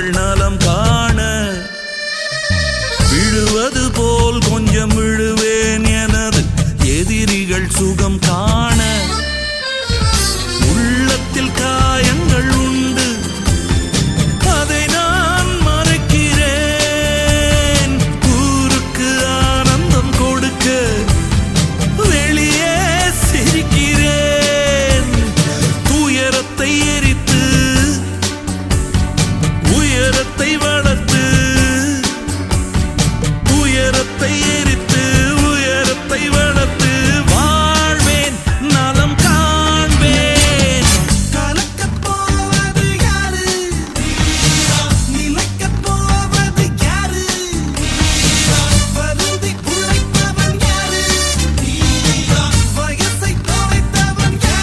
மக்கள் நலம் காண. விழுவது போல் கொஞ்சம் விழுவேன் எனது எதிரிகள் சுகம் காண. உள்ளத்தில் காயங்கள் உண்டு. அதை நான் மறைக்கிறேன். ஊருக்கு ஆனந்தம் கொடுக்க வெளியே சிரிக்கிறேன். துயரத்தை எரி